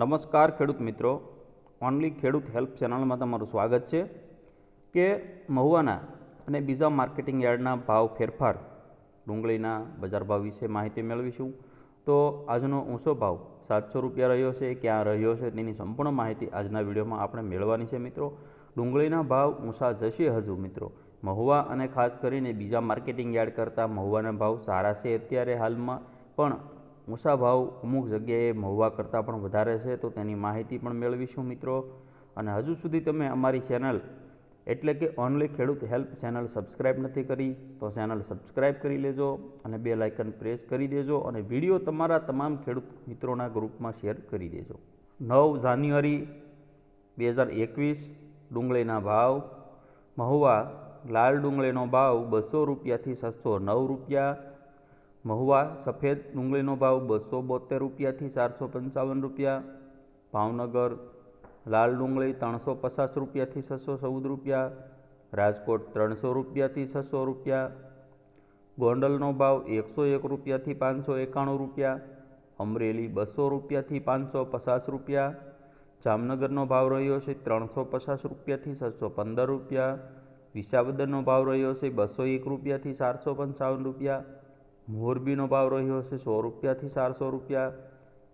નમસ્કાર ખેડૂત મિત્રો. ઓનલી ખેડૂત હેલ્પ ચેનલમાં તમારું સ્વાગત છે. કે મહુવાના અને બીજા માર્કેટિંગ યાર્ડના ભાવ ફેરફાર, ડુંગળીના બજાર ભાવ વિશે માહિતી મેળવીશું. તો આજનો ઊંચો ભાવ સાતસો રૂપિયા રહ્યો છે, ક્યાં રહ્યો છે, તેની સંપૂર્ણ માહિતી આજના વિડીયોમાં આપણે મેળવવાની છે મિત્રો. ડુંગળીના ભાવ ઊંચા જશે હજુ મિત્રો. મહુવા અને ખાસ કરીને બીજા માર્કેટિંગ યાર્ડ કરતાં મહુવાના ભાવ સારા છે અત્યારે હાલમાં, પણ ઊંચા ભાવ અમુક જગ્યાએ મહુવા કરતાં પણ વધારે છે, તો તેની માહિતી પણ મેળવીશું મિત્રો. અને હજુ સુધી તમે અમારી ચેનલ એટલે કે ઓનલી ખેડૂત હેલ્પ ચેનલ સબસ્ક્રાઈબ નથી કરી, તો ચેનલ સબસ્ક્રાઈબ કરી લેજો અને બે લાઇકન પ્રેસ કરી દેજો અને વીડિયો તમારા તમામ ખેડૂત મિત્રોના ગ્રુપમાં શેર કરી દેજો. નવ જાન્યુઆરી બે હજાર એકવીસ, ડુંગળીના ભાવ. મહુવા લાલ ડુંગળીનો ભાવ બસો રૂપિયાથી સસ્તો નવ રૂપિયા મહુવા, સફેદ ડુંગળીનો ભાવ બસો બોતેર રૂપિયાથી ચારસો પંચાવન રૂપિયા. ભાવનગર, લાલ ડુંગળી ત્રણસો પચાસ રૂપિયાથી છસો ચૌદ રૂપિયા. રાજકોટ ત્રણસો રૂપિયાથી છસો રૂપિયા. ગોંડલનો ભાવ એકસો એક રૂપિયાથી પાંચસો એકાણું રૂપિયા. અમરેલી બસો રૂપિયાથી પાંચસો પચાસ રૂપિયા. જામનગરનો ભાવ રહ્યો છે ત્રણસો પચાસ રૂપિયાથી છસો પંદર રૂપિયા. વિસાવદરનો ભાવ રહ્યો છે બસો એક રૂપિયાથી ચારસો પંચાવન રૂપિયા. મોરબીનો ભાવ રહ્યો છે સો રૂપિયાથી ચારસો રૂપિયા,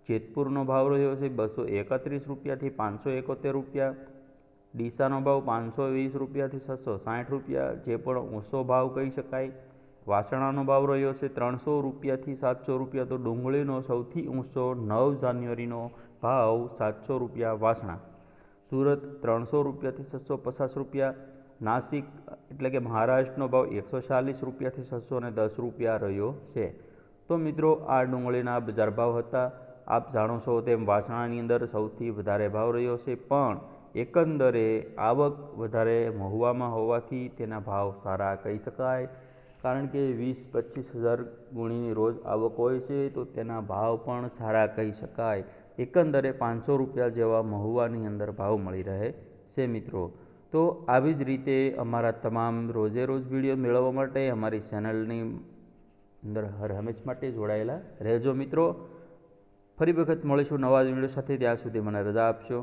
જેતપુરનો ભાવ રહ્યો છે બસો એકત્રીસ રૂપિયાથી પાંચસો એકોતેર રૂપિયા, ડીસાનો ભાવ પાંચસો વીસ રૂપિયાથી છસો સાઠ રૂપિયા, જે પણ ઊંચો ભાવ કહી શકાય. વાસણાનો ભાવ રહ્યો છે ત્રણસો રૂપિયાથી સાતસો રૂપિયા, તો ડુંગળીનો સૌથી ઊંચો નવ જાન્યુઆરીનો ભાવ સાતસો રૂપિયા વાસણા. સુરત ત્રણસો રૂપિયાથી છસો પચાસ રૂપિયા નાસિક, એટલે કે મહારાષ્ટ્રનો ભાવ એકસો ચાલીસ રૂપિયાથી છસો ને દસ રૂપિયા રહ્યો છે. તો મિત્રો, આ ડુંગળીના બજાર ભાવ હતા. આપ જાણો છો તેમ વાસણાની અંદર સૌથી વધારે ભાવ રહ્યો છે, પણ એકંદરે આવક વધારે મહુવામાં હોવાથી તેના ભાવ સારા કહી શકાય. કારણ કે વીસ પચીસ હજાર ગુણીની રોજ આવક હોય છે, તો તેના ભાવ પણ સારા કહી શકાય. એકંદરે પાંચસો રૂપિયા જેવા મહુવાની અંદર ભાવ મળી રહે છે, મિત્રો. તો આવી જ રીતે અમારા તમામ રોજે રોજ વીડિયો મેળવવા માટે અમારી ચેનલની અંદર હર હંમેશ માટે જોડાયેલા રહેજો મિત્રો. ફરી વખત મળીશું નવા જ વીડિયો સાથે. ત્યાં સુધી મને રજા આપશો